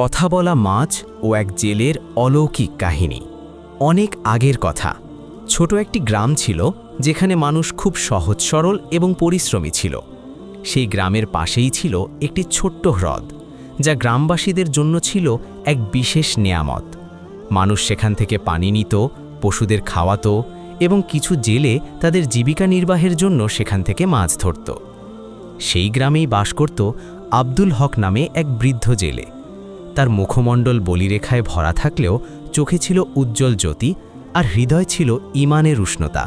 কথা বলা মাছ ও এক জেলের অলৌকিক কাহিনী। অনেক আগের কথা। ছোট একটি গ্রাম ছিল যেখানে মানুষ খুব সহজ সরল এবং পরিশ্রমী ছিল। সেই গ্রামের পাশেই ছিল একটি ছোট্ট হ্রদ, যা গ্রামবাসীদের জন্য ছিল এক বিশেষ নেয়ামত। মানুষ সেখান থেকে পানি নিত, পশুদের খাওয়াতো এবং কিছু জেলে তাদের জীবিকা নির্বাহের জন্য সেখান থেকে মাছ ধরত। সেই গ্রামেই বাস করত আব্দুল হক নামে এক বৃদ্ধ জেলে। তার মুখমণ্ডল বলিরেখায় ভরা থাকলেও চোখে ছিল উজ্জ্বল জ্যোতি আর হৃদয় ছিল ইমানের উষ্ণতা।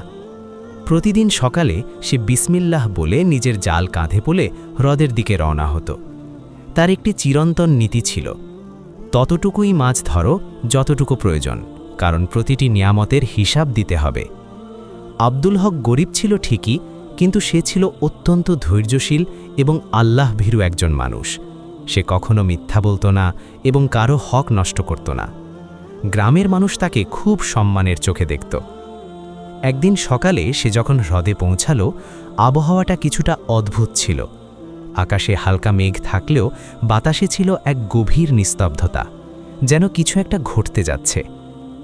প্রতিদিন সকালে সে বিসমিল্লাহ বলে নিজের জাল কাঁধে পোলে হ্রদের দিকে রওনা হতো। তার একটি চিরন্তন নীতি ছিল, ততটুকুই মাছ ধরো, যতটুকু প্রয়োজন, কারণ প্রতিটি নিয়ামতের হিসাব দিতে হবে। আব্দুল হক গরিব ছিল ঠিকই, কিন্তু সে ছিল অত্যন্ত ধৈর্যশীল এবং আল্লাহ ভীরু একজন মানুষ। সে কখনো মিথ্যা বলতো না এবং কারও হক নষ্ট করত না। গ্রামের মানুষ তাকে খুব সম্মানের চোখে দেখত। একদিন সকালে সে যখন হ্রদে পৌঁছালো, আবহাওয়াটা কিছুটা অদ্ভুত ছিল। আকাশে হালকা মেঘ থাকলেও বাতাসে ছিল এক গভীর নিস্তব্ধতা, যেন কিছু একটা ঘটতে যাচ্ছে।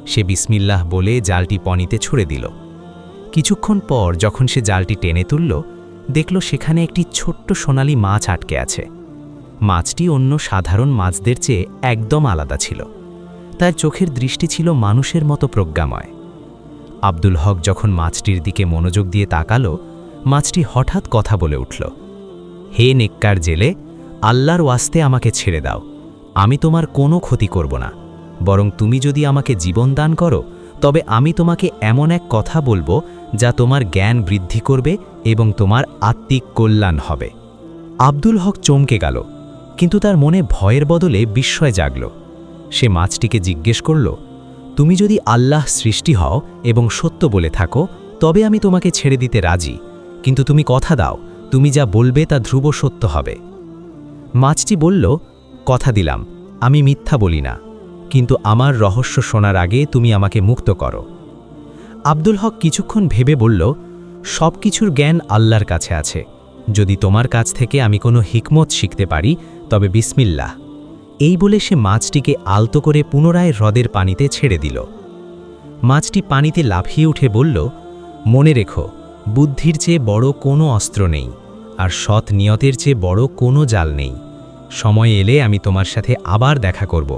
সে বিসমিল্লাহ বলে জালটি পনিতে ছুড়ে দিল। কিছুক্ষণ পর যখন সে জালটি টেনে তুলল, দেখল সেখানে একটি ছোট্ট সোনালি মাছ আটকে আছে। মাছটি অন্য সাধারণ মাছদের চেয়ে একদম আলাদা ছিল। তার চোখের দৃষ্টি ছিল মানুষের মতো প্রজ্ঞাময়। আব্দুল হক যখন মাছটির দিকে মনোযোগ দিয়ে তাকালো, মাছটি হঠাৎ কথা বলে উঠল, হে নেককার জেলে, আল্লাহর ওয়াস্তে আমাকে ছেড়ে দাও। আমি তোমার কোনো ক্ষতি করব না। বরং তুমি যদি আমাকে জীবন দান করো, তবে আমি তোমাকে এমন এক কথা বলব যা তোমার জ্ঞান বৃদ্ধি করবে এবং তোমার আত্মিক কল্যাণ হবে। আব্দুল হক চমকে গেল কিন্তু তার মনে ভয়ের বদলে বিস্ময় জাগল। সে মাছটিকে জিজ্ঞেস করল, তুমি যদি আল্লাহ সৃষ্টি হও এবং সত্য বলে থাকো, তবে আমি তোমাকে ছেড়ে দিতে রাজি। কিন্তু তুমি কথা দাও, তুমি যা বলবে তা ধ্রুব সত্য হবে। মাছটি বলল, কথা দিলাম, আমি মিথ্যা বলি না। কিন্তু আমার রহস্য শোনার আগে তুমি আমাকে মুক্ত করো। আব্দুল হক কিছুক্ষণ ভেবে বলল সব কিছুর জ্ঞান আল্লাহর কাছে আছে। যদি তোমার কাছ থেকে আমি কোনো হিকমত শিখতে পারি তবে বিসমিল্লাহ। এই বলে সে মাছটিকে আলতো করে পুনরায় হ্রদের পানিতে ছেড়ে দিল। মাছটি পানিতে লাফিয়ে উঠে বলল, মনে রেখো, বুদ্ধির চেয়ে বড় কোনো অস্ত্র নেই, আর সৎ নিয়তের চেয়ে বড় কোনো জাল নেই। সময় এলে আমি তোমার সাথে আবার দেখা করব,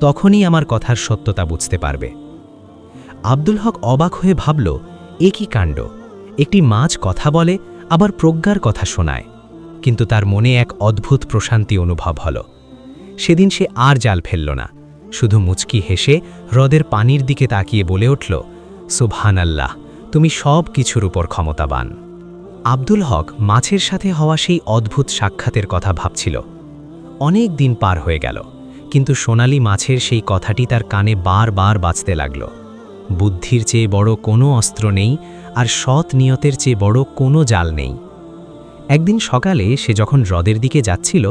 তখনই আমার কথার সত্যতা বুঝতে পারবে। আব্দুল হক অবাক হয়ে ভাবল, এ কাণ্ড? একটি মাছ কথা বলে, আবার প্রজ্ঞার কথা শোনায়। কিন্তু তার মনে এক অদ্ভুত প্রশান্তি অনুভব হল। সেদিন সে আর জাল ফেলল না, শুধু মুচকি হেসে হ্রদের পানির দিকে তাকিয়ে বলে উঠল সুবহান আল্লাহ তুমি সব কিছুর উপর ক্ষমতাবান। আব্দুল হক মাছের সাথে হওয়া সেই অদ্ভুত সাক্ষাতের কথা ভাবছিল। অনেক দিন পার হয়ে গেল, কিন্তু সোনালি মাছের সেই কথাটি তার কানে বারবার বাঁচতে লাগল। বুদ্ধির চেয়ে বড় কোনো অস্ত্র নেই আর সৎ নিয়তের চেয়ে বড় কোনো জাল নেই। একদিন সকালে সে যখন হ্রদের দিকে যাচ্ছিল,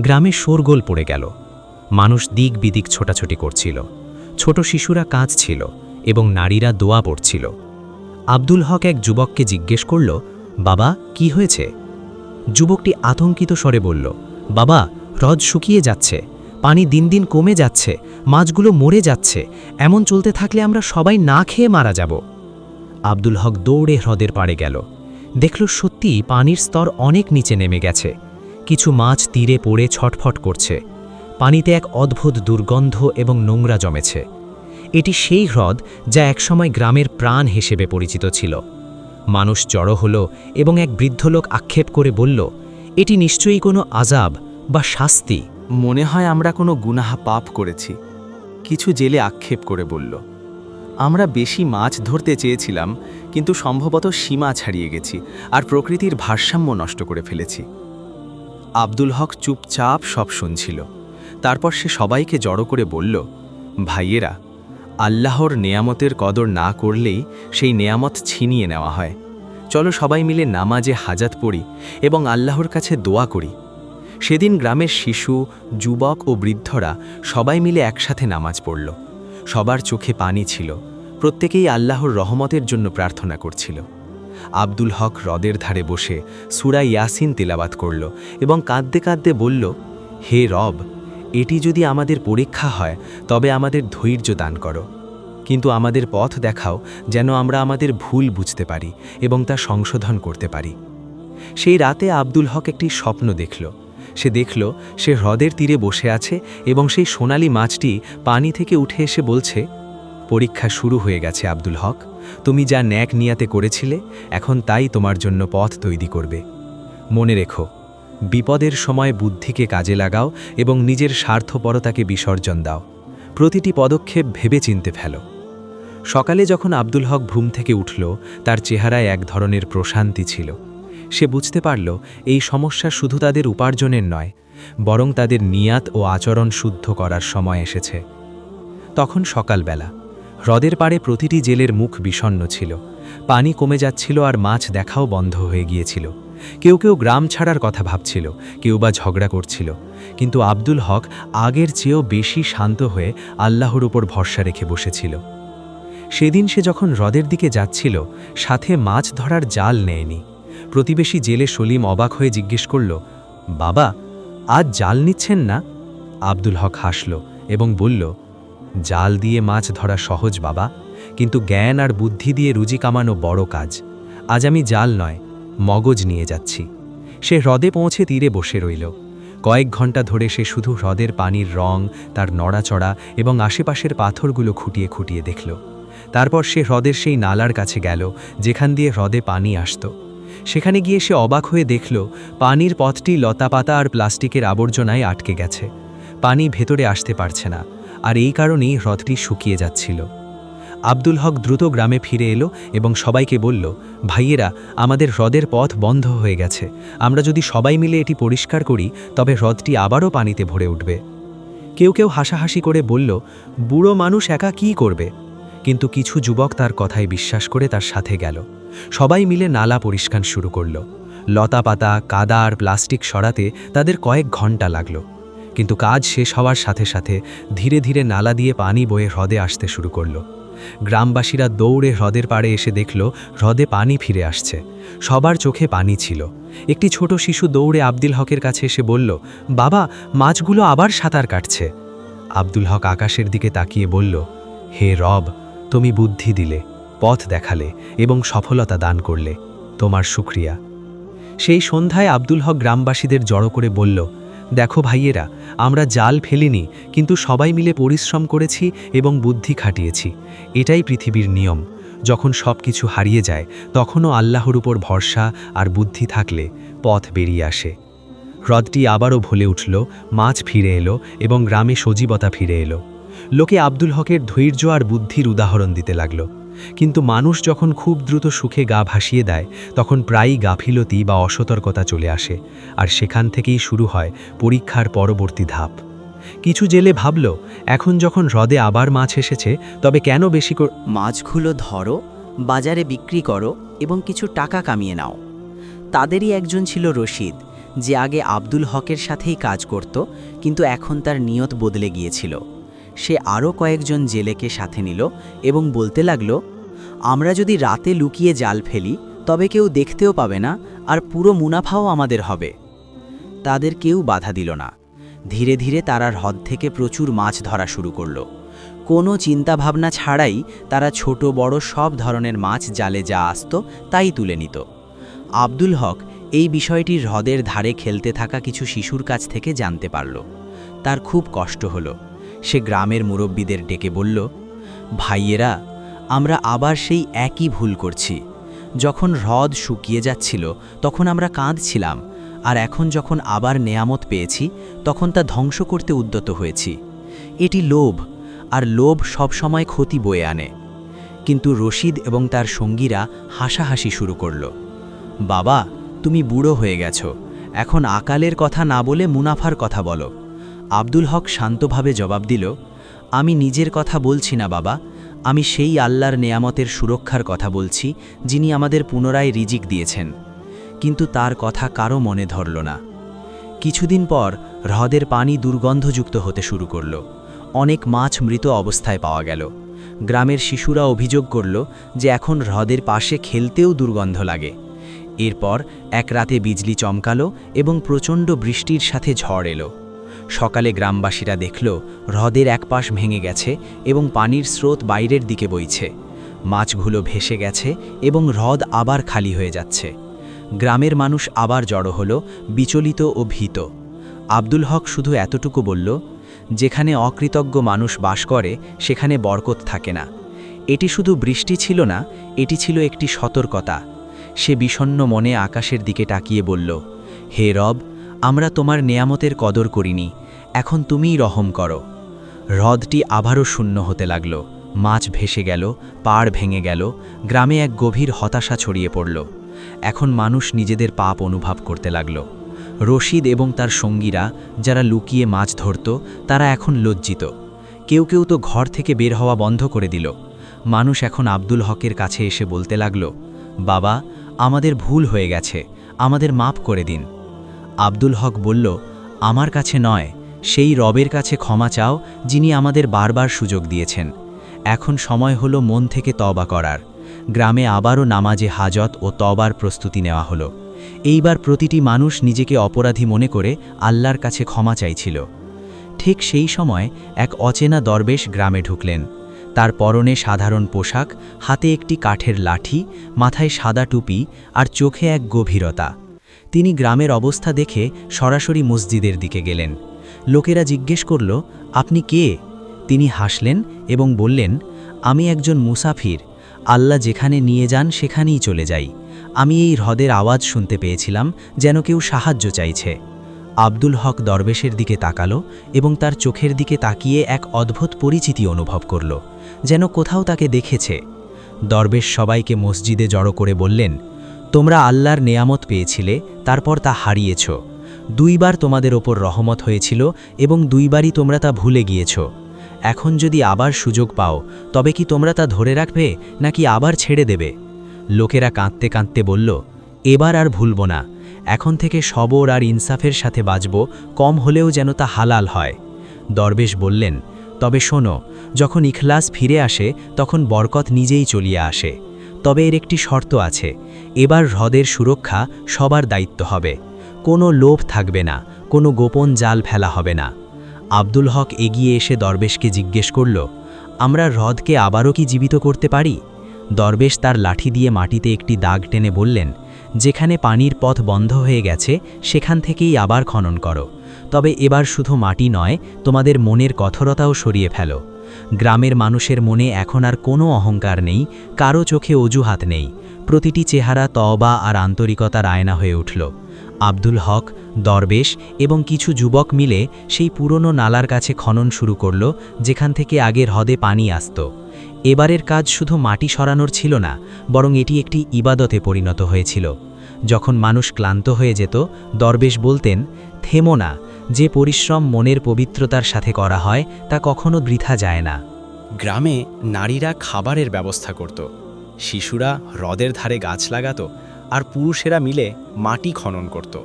গ্রামে শোরগোল পড়ে গেল। মানুষ দিক বিদিক ছোটাছুটি করছিল। ছোট শিশুরা কাঁদছিল এবং নারীরা দোয়া পড়ছিল। আব্দুল হক এক যুবককে জিজ্ঞেস করল, বাবা, কি হয়েছে? যুবকটি আতঙ্কিত স্বরে বলল, বাবা, হ্রদ শুকিয়ে যাচ্ছে, পানি দিন দিন কমে যাচ্ছে, মাছগুলো মরে যাচ্ছে, এমন চলতে থাকলে আমরা সবাই না খেয়ে মারা যাব। আব্দুল হক দৌড়ে হ্রদের পাড়ে গেল। দেখল সত্যি পানির স্তর অনেক নিচে নেমে গেছে। কিছু মাছ তীরে পড়ে ছটফট করছে। পানিতে এক অদ্ভুত দুর্গন্ধ এবং নোংরা জমেছে। এটি সেই হ্রদ যা একসময় গ্রামের প্রাণ হিসেবে পরিচিত ছিল। মানুষ জড়ো হল এবং এক বৃদ্ধ লোক আক্ষেপ করে বলল, এটি নিশ্চয়ই কোনো আজাব বা শাস্তি? মনে হয় আমরা কোনো গুনাহা পাপ করেছি। কিছু জেলে আক্ষেপ করে বলল আমরা বেশি মাছ ধরতে চেয়েছিলাম, কিন্তু সম্ভবত সীমা ছাড়িয়ে গেছি আর প্রকৃতির ভারসাম্য নষ্ট করে ফেলেছি। আব্দুল হক চুপচাপ সব শুনছিল। তারপর সে সবাইকে জড়ো করে বলল, ভাইয়েরা, আল্লাহর নেয়ামতের কদর না করলেই সেই নেয়ামত ছিনিয়ে নেওয়া হয়। চলো সবাই মিলে নামাজে হাজাত পড়ি এবং আল্লাহর কাছে দোয়া করি। সেদিন গ্রামের শিশু, যুবক ও বৃদ্ধরা সবাই মিলে একসাথে নামাজ পড়ল। সবার চোখে পানি ছিল। প্রত্যেকেই আল্লাহর রহমতের জন্য প্রার্থনা করছিল। আব্দুল হক হ্রদের ধারে বসে সুরা ইয়াসিন তেলাবাত করল এবং কাঁদতে কাঁদতে বলল, হে রব, এটি যদি আমাদের পরীক্ষা হয়, তবে আমাদের ধৈর্য দান করো। কিন্তু আমাদের পথ দেখাও যেন আমরা আমাদের ভুল বুঝতে পারি এবং তা সংশোধন করতে পারি। সেই রাতে আব্দুল হক একটি স্বপ্ন দেখল। সে দেখল, সে হ্রদের তীরে বসে আছে এবং সেই সোনালি মাছটি পানি থেকে উঠে এসে বলছে পরীক্ষা শুরু হয়ে গেছে, আব্দুল হক। তুমি যা ন্যাক নিয়াতে করেছিলে, এখন তাই তোমার জন্য পথ তৈরি করবে। মনে রেখো, বিপদের সময় বুদ্ধিকে কাজে লাগাও এবং নিজের স্বার্থপরতাকে বিসর্জন দাও। প্রতিটি পদক্ষেপ ভেবে চিনতে ফেলো। সকালে যখন আব্দুল হক ঘুম থেকে উঠল, তার চেহারায় এক ধরনের প্রশান্তি ছিল। সে বুঝতে পারল, এই সমস্যা শুধু তাদের উপার্জনের নয়, বরং তাদের নিয়াত ও আচরণ শুদ্ধ করার সময় এসেছে। তখন সকালবেলা হ্রদের পাড়ে প্রতিটি জেলের মুখ বিষণ্ণ ছিল। পানি কমে যাচ্ছিল আর মাছ দেখাও বন্ধ হয়ে গিয়েছিল। কেউ কেউ গ্রাম ছাড়ার কথা ভাবছিল, কেউ বা ঝগড়া করছিল। কিন্তু আব্দুল হক আগের চেয়েও বেশি শান্ত হয়ে আল্লাহর উপর ভরসা রেখে বসেছিল। সেদিন সে যখন হ্রদের দিকে যাচ্ছিল, সাথে মাছ ধরার জাল নেয়নি। প্রতিবেশী জেলে সলিম অবাক হয়ে জিজ্ঞেস করল, বাবা, আজ জাল নিচ্ছেন না? আব্দুল হক হাসল এবং বলল জাল দিয়ে মাছ ধরা সহজ, বাবা। কিন্তু জ্ঞান আর বুদ্ধি দিয়ে রুজি কামানো বড় কাজ। আজ আমি জাল নয়, মগজ নিয়ে যাচ্ছি। সে হ্রদে পৌঁছে তীরে বসে রইল। কয়েক ঘণ্টা ধরে সে শুধু হ্রদের পানির রং, তার নড়াচড়া এবং আশেপাশের পাথরগুলো খুঁটিয়ে খুঁটিয়ে দেখল। তারপর সে হ্রদের সেই নালার কাছে গেল, যেখান দিয়ে হ্রদে পানি আসত। সেখানে গিয়ে সে অবাক হয়ে দেখল, পানির পথটি লতাপাতা আর প্লাস্টিকের আবর্জনায় আটকে গেছে। পানি ভেতরে আসতে পারছে না। আর এই কারণেই হ্রদটি শুকিয়ে যাচ্ছিল। আব্দুল হক দ্রুত গ্রামে ফিরে এলো এবং সবাইকে বলল, ভাইয়েরা, আমাদের হ্রদের পথ বন্ধ হয়ে গেছে। আমরা যদি সবাই মিলে এটি পরিষ্কার করি, তবে হ্রদটি আবারও পানিতে ভরে উঠবে। কেউ কেউ হাসাহাসি করে বলল, বুড়ো মানুষ একা কি করবে? কিন্তু কিছু যুবক তার কথায় বিশ্বাস করে তার সাথে গেল। সবাই মিলে নালা পরিষ্কার শুরু করল। লতাপাতা, কাদা আর প্লাস্টিক সরাতে তাদের কয়েক ঘণ্টা লাগল। কিন্তু কাজ শেষ হওয়ার সাথে সাথে ধীরে ধীরে নালা দিয়ে পানি বয়ে হ্রদে আসতে শুরু করল। গ্রামবাসীরা দৌড়ে হ্রদের পাড়ে এসে দেখল, হ্রদে পানি ফিরে আসছে। সবার চোখে পানি ছিল। একটি ছোট শিশু দৌড়ে আব্দুল হকের কাছে এসে বলল, বাবা, মাছগুলো আবার সাঁতার কাটছে। আব্দুল হক আকাশের দিকে তাকিয়ে বলল, হে রব, তুমি বুদ্ধি দিলে, পথ দেখালে এবং সফলতা দান করলে। তোমার শুক্রিয়া। সেই সন্ধ্যায় আব্দুল হক গ্রামবাসীদের জড়ো করে বলল দেখো ভাইয়েরা, আমরা জাল ফেলিনি, কিন্তু সবাই মিলে পরিশ্রম করেছি এবং বুদ্ধি খাটিয়েছি। এটাই পৃথিবীর নিয়ম। যখন সব কিছু হারিয়ে যায়, তখনও আল্লাহর উপর ভরসা আর বুদ্ধি থাকলে পথ বেরিয়ে আসে। হ্রদটি আবারও ভুলে উঠল, মাছ ফিরে এলো এবং গ্রামে সজীবতা ফিরে এলো। লোকে আব্দুল হকের ধৈর্য আর বুদ্ধির উদাহরণ দিতে লাগল। কিন্তু মানুষ যখন খুব দ্রুত সুখে গা ভাসিয়ে দেয়, তখন প্রায়ই গাফিলতি বা অসতর্কতা চলে আসে, আর সেখান থেকেই শুরু হয় পরীক্ষার পরবর্তী ধাপ। কিছু জেলে ভাবল, এখন যখন হ্রদে আবার মাছ এসেছে, তবে কেন বেশি কর মাছগুলো ধরো, বাজারে বিক্রি করো এবং কিছু টাকা কামিয়ে নাও। তাদেরই একজন ছিল রশিদ, যে আগে আব্দুল হকের সাথেই কাজ করত, কিন্তু এখন তার নিয়ত বদলে গিয়েছিল। সে আরও কয়েকজন জেলেকে সাথে নিল এবং বলতে লাগল, আমরা যদি রাতে লুকিয়ে জাল ফেলি, তবে কেউ দেখতেও পাবে না আর পুরো মুনাফাও আমাদের হবে। তাদের কেউ বাধা দিল না। ধীরে ধীরে তারা হ্রদ থেকে প্রচুর মাছ ধরা শুরু করল। কোনো চিন্তাভাবনা ছাড়াই তারা ছোট, বড় সব ধরনের মাছ জালে যা আসত তাই তুলে নিত। আব্দুল হক এই বিষয়টি হ্রদের ধারে খেলতে থাকা কিছু শিশুর কাছ থেকে জানতে পারল। তার খুব কষ্ট হলো। সে গ্রামের মুরব্বীদের ডেকে বলল, ভাইয়েরা, আমরা আবার সেই একই ভুল করছি। যখন হ্রদ শুকিয়ে যাচ্ছিল, তখন আমরা কাঁদছিলাম, আর এখন যখন আবার নেয়ামত পেয়েছি, তখন তা ধ্বংস করতে উদ্যত হয়েছি। এটি লোভ, আর লোভ সবসময় ক্ষতি বয়ে আনে। কিন্তু রশিদ এবং তার সঙ্গীরা হাসাহাসি শুরু করল, বাবা, তুমি বুড়ো হয়ে গেছো। এখন আকালের কথা না বলে মুনাফার কথা বলো। আব্দুল হক শান্তভাবে জবাব দিল, আমি নিজের কথা বলছি না, বাবা। আমি সেই আল্লাহর নেয়ামতের সুরক্ষার কথা বলছি, যিনি আমাদের পুনরায় রিজিক দিয়েছেন। কিন্তু তার কথা কারও মনে ধরল না। কিছুদিন পর হ্রদের পানি দুর্গন্ধযুক্ত হতে শুরু করল। অনেক মাছ মৃত অবস্থায় পাওয়া গেল। গ্রামের শিশুরা অভিযোগ করল যে এখন হ্রদের পাশে খেলতেও দুর্গন্ধ লাগে। এরপর এক রাতে বিজলি চমকালো এবং প্রচণ্ড বৃষ্টির সাথে ঝড় এলো। সকালে গ্রামবাসীরা দেখল, হ্রদের এক পাশ ভেঙে গেছে এবং পানির স্রোত বাইরের দিকে বইছে। মাছগুলো ভেসে গেছে এবং হ্রদ আবার খালি হয়ে যাচ্ছে। গ্রামের মানুষ আবার জড়ো হলো, বিচলিত ও ভীত। আব্দুল হক শুধু এতটুকু বলল, যেখানে অকৃতজ্ঞ মানুষ বাস করে, সেখানে বরকত থাকে না। এটি শুধু বৃষ্টি ছিল না, এটি ছিল একটি সতর্কতা। সে বিষণ্ণ মনে আকাশের দিকে তাকিয়ে বলল, হে রব আমরা তোমার নেয়ামতের কদর করিনি, এখন তুমিই রহম করো। হ্রদটি আবারও শূন্য হতে লাগল, মাছ ভেসে গেল, পাড় ভেঙে গেল, গ্রামে এক গভীর হতাশা ছড়িয়ে পড়ল। এখন মানুষ নিজেদের পাপ অনুভব করতে লাগল। রশিদ এবং তার সঙ্গীরা যারা লুকিয়ে মাছ ধরত, তারা এখন লজ্জিত। কেউ কেউ তো ঘর থেকে বের হওয়া বন্ধ করে দিল। মানুষ এখন আব্দুল হকের কাছে এসে বলতে লাগল, বাবা, আমাদের ভুল হয়ে গেছে, আমাদের মাপ করে দিন। আব্দুল হক বলল, আমার কাছে নয়, সেই রবের কাছে ক্ষমা চাও যিনি আমাদের বারবার সুযোগ দিয়েছেন। এখন সময় হলো মন থেকে তবা করার। গ্রামে আবারও নামাজে হাজত ও তবার প্রস্তুতি নেওয়া হলো। এইবার প্রতিটি মানুষ নিজেকে অপরাধী মনে করে আল্লাহর কাছে ক্ষমা চাইছিল। ঠিক সেই সময় এক অচেনা দরবেশ গ্রামে ঢুকলেন। তার পরনে সাধারণ পোশাক, হাতে একটি কাঠের লাঠি, মাথায় সাদা টুপি আর চোখে এক গভীরতা। তিনি গ্রামের অবস্থা দেখে সরাসরি মসজিদের দিকে গেলেন। লোকেরা জিজ্ঞেস করল, আপনি কে? তিনি হাসলেন এবং বললেন, আমি একজন মুসাফির। আল্লাহ যেখানে নিয়ে যান সেখানেই চলে যাই। আমি এই হ্রদের আওয়াজ শুনতে পেয়েছিলাম, যেন কেউ সাহায্য চাইছে। আব্দুল হক দরবেশের দিকে তাকালো এবং তার চোখের দিকে তাকিয়ে এক অদ্ভুত পরিচিতি অনুভব করল, যেন কোথাও তাকে দেখেছে। দরবেশ সবাইকে মসজিদে জড়ো করে বললেন তোমরা আল্লাহর নেয়ামত পেয়েছিলে, তারপর তা হারিয়েছ। দুইবার তোমাদের ওপর রহমত হয়েছিল এবং দুইবারই তোমরা তা ভুলে গিয়েছ। এখন যদি আবার সুযোগ পাও, তবে কি তোমরা তা ধরে রাখবে, নাকি আবার ছেড়ে দেবে? লোকেরা কাঁদতে কাঁদতে বলল, এবার আর ভুলব না। এখন থেকে সবর আর ইনসাফের সাথে বাঁচব, কম হলেও যেন তা হালাল হয়। দরবেশ বললেন, তবে শোনো, যখন ইখলাস ফিরে আসে, তখন বরকত নিজেই চলিয়ে আসে। তবে এর একটি শর্ত আছে, এবার হ্রদের সুরক্ষা সবার দায়িত্ব হবে, কোনো লোভ থাকবে না, কোনো গোপন জাল ফেলা হবে না। আব্দুল হক এগিয়ে এসে দরবেশকে জিজ্ঞেস করল, আমরা হ্রদকে আবারও কি জীবিত করতে পারি? দরবেশ তার লাঠি দিয়ে মাটিতে একটি দাগ টেনে বললেন, যেখানে পানির পথ বন্ধ হয়ে গেছে, সেখান থেকেই আবার খনন করো। তবে এবার শুধু মাটি নয়, তোমাদের মনের কঠোরতাও সরিয়ে ফেলো। গ্রামের মানুষের মনে এখন আর কোনো অহংকার নেই, কারও চোখে অজুহাত নেই। প্রতিটি চেহারা তবা আর আন্তরিকতার আয়না হয়ে উঠল। আব্দুল হক, দরবেশ এবং কিছু যুবক মিলে সেই পুরনো নালার কাছে খনন শুরু করল, যেখান থেকে আগের হ্রদে পানি আসত। এবারের কাজ শুধু মাটি সরানোর ছিল না, বরং এটি একটি ইবাদতে পরিণত হয়েছিল। যখন মানুষ ক্লান্ত হয়ে যেত, দরবেশ বলতেন, থেমো না যে পরিশ্রম মনের পবিত্রতার সাথে করা হয়, তা কখনো বৃথা যায় না। গ্রামে নারীরা খাবারের ব্যবস্থা করত। শিশুরা হ্রদের ধারে গাছ লাগাত আর পুরুষেরা মিলে মাটি খনন করত।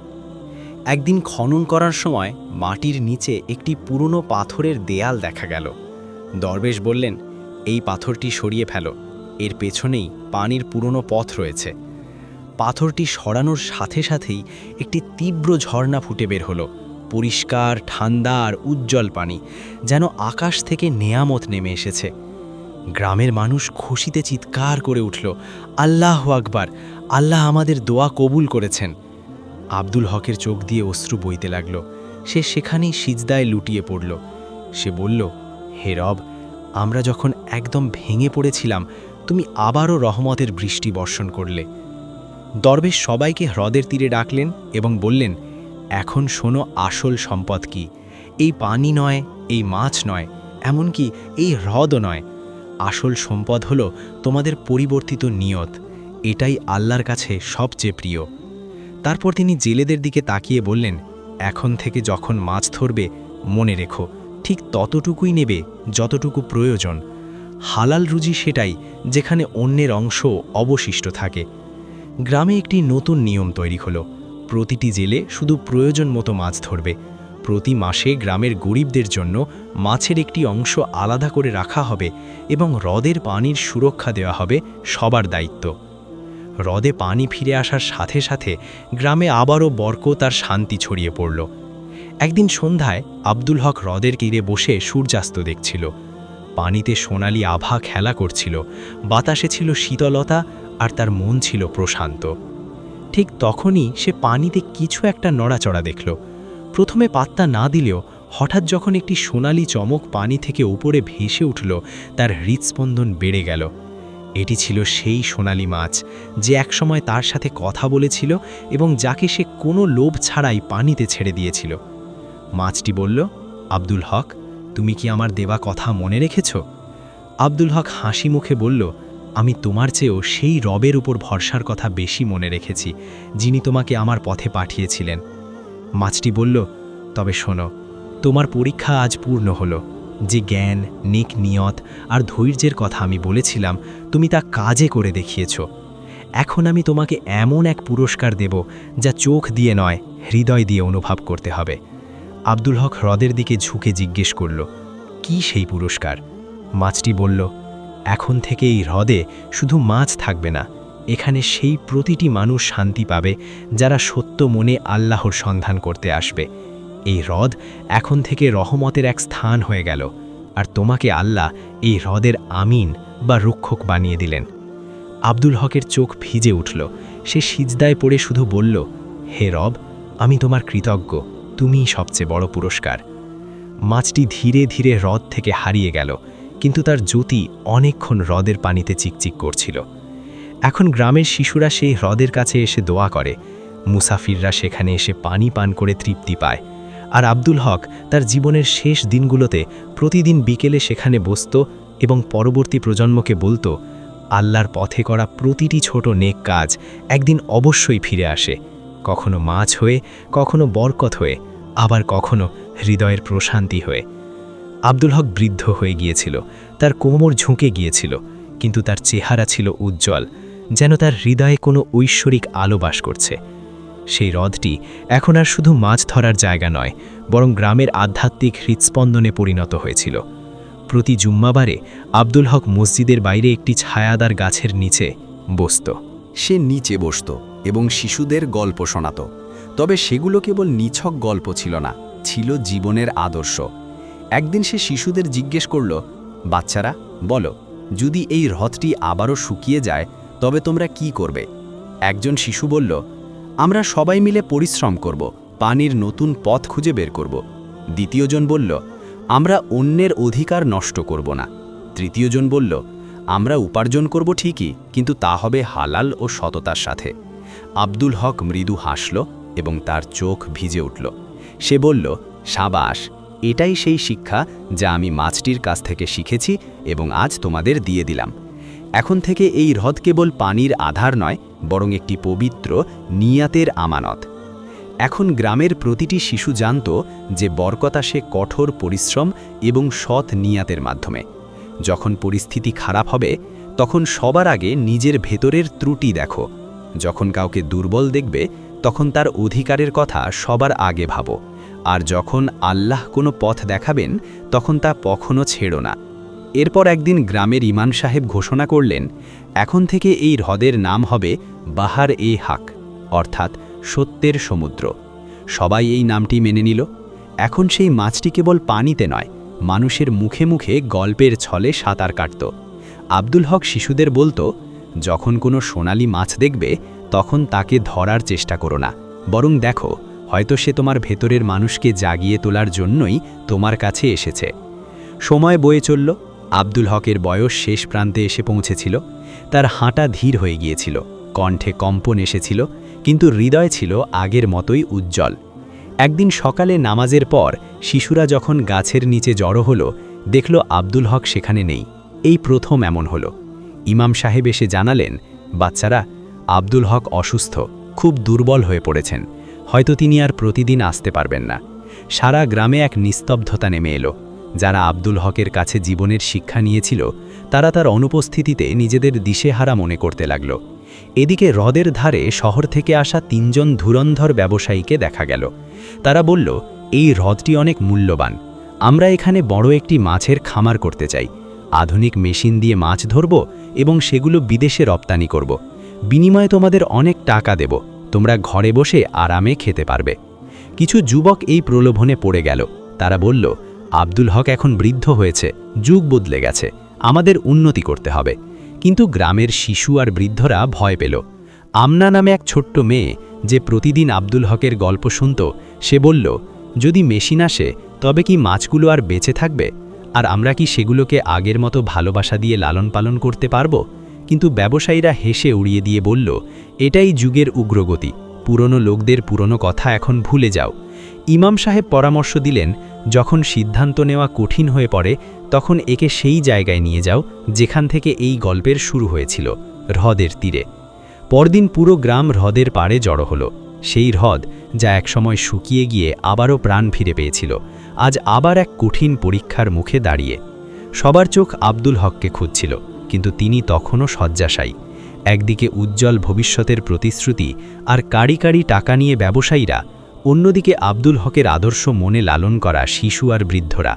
একদিন খনন করার সময় মাটির নিচে একটি পুরনো পাথরের দেয়াল দেখা গেল। দরবেশ বললেন, এই পাথরটি সরিয়ে ফেলো। এর পেছনেই পানির পুরনো পথ রয়েছে। পাথরটি সরানোর সাথে সাথেই একটি তীব্র ঝর্ণা ফুটে বের হলো। পরিষ্কার, ঠান্ডা আর উজ্জ্বল পানি, যেন আকাশ থেকে নেয়ামত নেমে এসেছে। গ্রামের মানুষ খুশিতে চিৎকার করে উঠল, আল্লাহ আকবার, আল্লাহ আমাদের দোয়া কবুল করেছেন। আব্দুল হকের চোখ দিয়ে অশ্রু বইতে লাগল। সে সেখানেই সিজদায় লুটিয়ে পড়ল। সে বলল, হে রব, আমরা যখন একদম ভেঙে পড়েছিলাম, তুমি আবারও রহমতের বৃষ্টি বর্ষণ করলে। দরবেশ সবাইকে হ্রদের তীরে ডাকলেন এবং বললেন এখন শোনো আসল সম্পদ কি। এই পানি নয়, এই মাছ নয়, এমনকি এই হ্রদও নয়। আসল সম্পদ হলো তোমাদের পরিবর্তিত নিয়ত, এটাই আল্লাহর কাছে সবচেয়ে প্রিয়। তারপর তিনি জেলেদের দিকে তাকিয়ে বললেন, এখন থেকে যখন মাছ ধরবে, মনে রেখো, ঠিক ততটুকুই নেবে যতটুকু প্রয়োজন। হালাল রুজি সেটাই যেখানে অন্যের অংশ অবশিষ্ট থাকে। গ্রামে একটি নতুন নিয়ম তৈরি হলো। প্রতিটি জেলে শুধু প্রয়োজন মতো মাছ ধরবে। প্রতি মাসে গ্রামের গরিবদের জন্য মাছের একটি অংশ আলাদা করে রাখা হবে এবং হ্রদের পানির সুরক্ষা দেওয়া হবে সবার দায়িত্ব। হ্রদে পানি ফিরে আসার সাথে সাথে গ্রামে আবারও বরকত আর শান্তি ছড়িয়ে পড়ল। একদিন সন্ধ্যায় আব্দুল হক হ্রদের তীরে বসে সূর্যাস্ত দেখছিল। পানিতে সোনালি আভা খেলা করছিল, বাতাসে ছিল শীতলতা আর তার মন ছিল প্রশান্ত। ঠিক তখনই সে পানিতে কিছু একটা নড়াচড়া দেখল। প্রথমে পাত্তা না দিলেও হঠাৎ যখন একটি সোনালি চমক পানি থেকে উপরে ভেসে উঠল, তার হৃৎস্পন্দন বেড়ে গেল। এটি ছিল সেই সোনালি মাছ, যে একসময় তার সাথে কথা বলেছিল এবং যাকে সে কোনো লোভ ছাড়াই পানিতে ছেড়ে দিয়েছিল। মাছটি বলল, আব্দুল হক, তুমি কি আমার দেওয়া কথা মনে রেখেছ? আব্দুল হক হাসি মুখে বলল আমি তোমার চেয়েও সেই রবের উপর ভরসার কথা বেশি মনে রেখেছি, যিনি তোমাকে আমার পথে পাঠিয়েছিলেন। মাছটি বলল, তবে শোনো, তোমার পরীক্ষা আজ পূর্ণ হলো। যে জ্ঞান, নেক নিয়ত আর ধৈর্যের কথা আমি বলেছিলাম, তুমি তা কাজে করে দেখিয়েছ। এখন আমি তোমাকে এমন এক পুরস্কার দেব, যা চোখ দিয়ে নয়, হৃদয় দিয়ে অনুভব করতে হবে। আব্দুল হক হ্রদের দিকে ঝুঁকে জিজ্ঞেস করল, কি সেই পুরস্কার? মাছটি বলল এখন থেকে এই হ্রদে শুধু মাছ থাকবে না, এখানে সেই প্রতিটি মানুষ শান্তি পাবে যারা সত্য মনে আল্লাহর সন্ধান করতে আসবে। এই হ্রদ এখন থেকে রহমতের এক স্থান হয়ে গেল, আর তোমাকে আল্লাহ এই হ্রদের আমিন বা রক্ষক বানিয়ে দিলেন। আব্দুল হকের চোখ ভিজে উঠল, সে সিজদায় পড়ে শুধু বলল, হে রব, আমি তোমার কৃতজ্ঞ, তুমিই সবচেয়ে বড় পুরস্কার। মাছটি ধীরে ধীরে হ্রদ থেকে হারিয়ে গেল কিন্তু তার জ্যোতি অনেকক্ষণ হ্রদের পানিতে চিকচিক করছিল। এখন গ্রামের শিশুরা সেই হ্রদের কাছে এসে দোয়া করে। মুসাফিররা সেখানে এসে পানি পান করে তৃপ্তি পায়। আর আব্দুল হক তার জীবনের শেষ দিনগুলোতে প্রতিদিন বিকেলে সেখানে বসত এবং পরবর্তী প্রজন্মকে বলতো, আল্লাহর পথে করা প্রতিটি ছোট নেক কাজ একদিন অবশ্যই ফিরে আসে। কখনো মাছ হয়ে, কখনো বরকত হয়ে, আবার কখনো হৃদয়ের প্রশান্তি হয়ে। আব্দুল হক বৃদ্ধ হয়ে গিয়েছিল। তার কোমর ঝুঁকে গিয়েছিল, কিন্তু তার চেহারা ছিল উজ্জ্বল, যেন তার হৃদয়ে কোনো ঐশ্বরিক আলো বাস করছে। সেই হ্রদটি এখন আর শুধু মাছ ধরার জায়গা নয়, বরং গ্রামের আধ্যাত্মিক হৃৎস্পন্দনে পরিণত হয়েছিল। প্রতি জুম্মাবারে আব্দুল হক মসজিদের বাইরে একটি ছায়াদার গাছের নিচে বসত। সে নিচে বসত এবং শিশুদের গল্প শোনাত, তবে সেগুলো কেবল নিছক গল্প ছিল না, ছিল জীবনের আদর্শ। একদিন সে শিশুদের জিজ্ঞেস করল, বাচ্চারা, বলো, যদি এই হ্রদটি আবারও শুকিয়ে যায়, তবে তোমরা কি করবে? একজন শিশু বলল, আমরা সবাই মিলে পরিশ্রম করব, পানির নতুন পথ খুঁজে বের করব। দ্বিতীয়জন বলল, আমরা অন্যের অধিকার নষ্ট করব না। তৃতীয়জন বলল, আমরা উপার্জন করব ঠিকই, কিন্তু তা হবে হালাল ও সততার সাথে। আব্দুল হক মৃদু হাসল এবং তার চোখ ভিজে উঠল। সে বলল, সাবাস এটাই সেই শিক্ষা যা আমি মাছটির কাছ থেকে শিখেছি এবং আজ তোমাদের দিয়ে দিলাম। এখন থেকে এই হ্রদ কেবল পানির আধার নয়, বরং একটি পবিত্র নিয়াতের আমানত। এখন গ্রামের প্রতিটি শিশু জানত যে বরকত সে কঠোর পরিশ্রম এবং সৎ নিয়াতের মাধ্যমে। যখন পরিস্থিতি খারাপ হবে, তখন সবার আগে নিজের ভেতরের ত্রুটি দেখো। যখন কাউকে দুর্বল দেখবে, তখন তার অধিকারের কথা সবার আগে ভাবো। আর যখন আল্লাহ কোনো পথ দেখাবেন, তখন তা কখনো ছেড়ো না। এরপর একদিন গ্রামের ইমান সাহেব ঘোষণা করলেন, এখন থেকে এই হ্রদের নাম হবে বাহার এ হাক, অর্থাৎ সত্যের সমুদ্র। সবাই এই নামটি মেনে নিল। এখন সেই মাছটি কেবল পানিতে নয়, মানুষের মুখে মুখে গল্পের ছলে সাঁতার কাটত। আব্দুল হক শিশুদের বলতো, যখন কোনো সোনালি মাছ দেখবে, তখন তাকে ধরার চেষ্টা করো না, বরং দেখো হয়তো সে তোমার ভেতরের মানুষকে জাগিয়ে তোলার জন্যই তোমার কাছে এসেছে। সময় বয়ে চলল, আব্দুল হকের বয়স শেষ প্রান্তে এসে পৌঁছেছিল, তার হাঁটা ধীর হয়ে গিয়েছিল, কণ্ঠে কম্পন এসেছিল, কিন্তু হৃদয় ছিল আগের মতোই উজ্জ্বল। একদিন সকালে নামাজের পর শিশুরা যখন গাছের নিচে জড়ো হলো, দেখল আব্দুল হক সেখানে নেই। এই প্রথম এমন হলো। ইমাম সাহেব এসে জানালেন, বাচ্চারা, আব্দুল হক অসুস্থ, খুব দুর্বল হয়ে পড়েছেন। হয়তো তিনি আর প্রতিদিন আসতে পারবেন না। সারা গ্রামে এক নিস্তব্ধতা নেমে এলো। যারা আব্দুল হকের কাছে জীবনের শিক্ষা নিয়েছিল, তারা তার অনুপস্থিতিতে নিজেদের দিশেহারা মনে করতে লাগল। এদিকে হ্রদের ধারে শহর থেকে আসা তিনজন ধুরন্ধর ব্যবসায়ীকে দেখা গেল। তারা বলল, এই হ্রদটি অনেক মূল্যবান। আমরা এখানে বড় একটি মাছের খামার করতে চাই। আধুনিক মেশিন দিয়ে মাছ ধরব এবং সেগুলো বিদেশে রপ্তানি করব। বিনিময়ে তোমাদের অনেক টাকা দেব। তোমরা ঘরে বসে আরামে খেতে পারবে। কিছু যুবক এই প্রলোভনে পড়ে গেল। তারা বলল, আব্দুল হক এখন বৃদ্ধ হয়েছে, যুগ বদলে গেছে, আমাদের উন্নতি করতে হবে। কিন্তু গ্রামের শিশু আর বৃদ্ধরা ভয় পেল। আমনা নামে এক ছোট্ট মেয়ে, যে প্রতিদিন আব্দুল হকের গল্প শুনত, সে বলল, যদি মেশিন আসে, তবে কি মাছগুলো আর বেঁচে থাকবে? আর আমরা কি সেগুলোকে আগের মতো ভালোবাসা দিয়ে লালন পালন করতে পারব? কিন্তু ব্যবসায়ীরা হেসে উড়িয়ে দিয়ে বলল, এটাই যুগের উগ্রগতি। পুরনো লোকদের পুরনো কথা এখন ভুলে যাও। ইমাম সাহেব পরামর্শ দিলেন, যখন সিদ্ধান্ত নেওয়া কঠিন হয়ে পড়ে, তখন একে সেই জায়গায় নিয়ে যাও, যেখান থেকে এই গল্পের শুরু হয়েছিল, হ্রদের তীরে। পরদিন পুরো গ্রাম হ্রদের পাড়ে জড়ো হলো। সেই হ্রদ, যা একসময় শুকিয়ে গিয়ে আবারও প্রাণ ফিরে পেয়েছিল, আজ আবার এক কঠিন পরীক্ষার মুখে দাঁড়িয়ে। সবার চোখ আব্দুল হককে খুঁজছিল। কিন্তু তিনি তখনও শয্যাশায়ী। একদিকে উজ্জ্বল ভবিষ্যতের প্রতিশ্রুতি আর কাড়ি কাড়ি টাকা নিয়ে ব্যবসায়ীরা, অন্যদিকে আব্দুল হকের আদর্শ মনে লালন করা শিশু আর বৃদ্ধরা।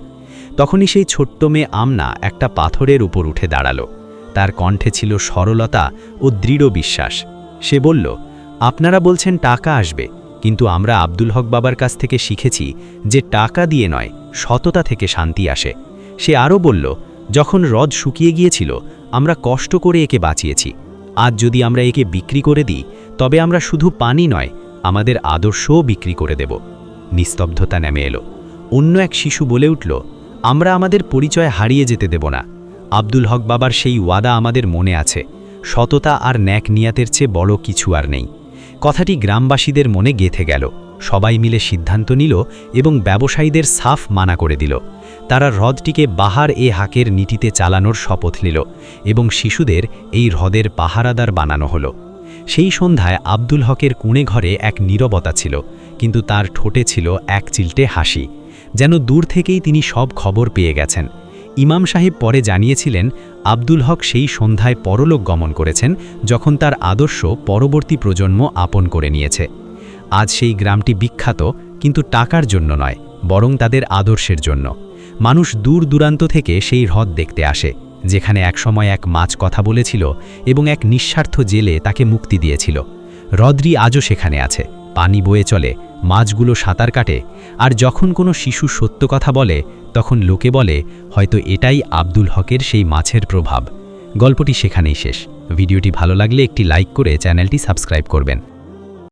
তখনই সেই ছোট্ট মেয়ে আমনা একটা পাথরের উপর উঠে দাঁড়াল। তার কণ্ঠে ছিল সরলতা ও দৃঢ় বিশ্বাস। সে বলল, আপনারা বলছেন টাকা আসবে, কিন্তু আমরা আব্দুল হক বাবার কাছ থেকে শিখেছি যে টাকা দিয়ে নয়, সততা থেকে শান্তি আসে। সে আরও বলল যখন হ্রদ শুকিয়ে গিয়েছিল, আমরা কষ্ট করে একে বাঁচিয়েছি। আজ যদি আমরা একে বিক্রি করে দিই, তবে আমরা শুধু পানি নয়, আমাদের আদর্শও বিক্রি করে দেব। নিস্তব্ধতা নেমে এলো। অন্য এক শিশু বলে উঠল, আমরা আমাদের পরিচয় হারিয়ে যেতে দেব না। আব্দুল হক বাবার সেই ওয়াদা আমাদের মনে আছে। সততা আর ন্যাক নিয়াতের চেয়ে বড় কিছু আর নেই। কথাটি গ্রামবাসীদের মনে গেথে গেল। সবাই মিলে সিদ্ধান্ত নিল এবং ব্যবসায়ীদের সাফ মানা করে দিল। তারা হ্রদটিকে বাহার এ হাকের নীতিতে চালানোর শপথ নিল এবং শিশুদের এই হ্রদের পাহারাদার বানানো হলো। সেই সন্ধ্যায় আব্দুল হকের কুণে ঘরে এক নীরবতা ছিল, কিন্তু তার ঠোঁটে ছিল এক চিলটে হাসি, যেন দূর থেকেই তিনি সব খবর পেয়ে গেছেন। ইমাম সাহেব পরে জানিয়েছিলেন, আব্দুল হক সেই সন্ধ্যায় পরলোক গমন করেছেন যখন তার আদর্শ পরবর্তী প্রজন্ম আপন করে নিয়েছে। আজ সেই গ্রামটি বিখ্যাত কিন্তু টাকার জন্য নয়, বরং তাদের আদর্শের জন্য। মানুষ দূর দূরান্ত থেকে সেই হ্রদ দেখতে আসে, যেখানে একসময় এক মাছ কথা বলেছিল এবং এক নিঃস্বার্থ জেলে তাকে মুক্তি দিয়েছিল। হ্রদটি আজও সেখানে আছে, পানি বয়ে চলে, মাছগুলো সাঁতার কাটে, আর যখন কোনো শিশু সত্য কথা বলে, তখন লোকে বলে, হয়তো এটাই আব্দুল হকের সেই মাছের প্রভাব। গল্পটি সেখানেই শেষ। ভিডিওটি ভালো লাগলে একটি লাইক করে চ্যানেলটি সাবস্ক্রাইব করবেন।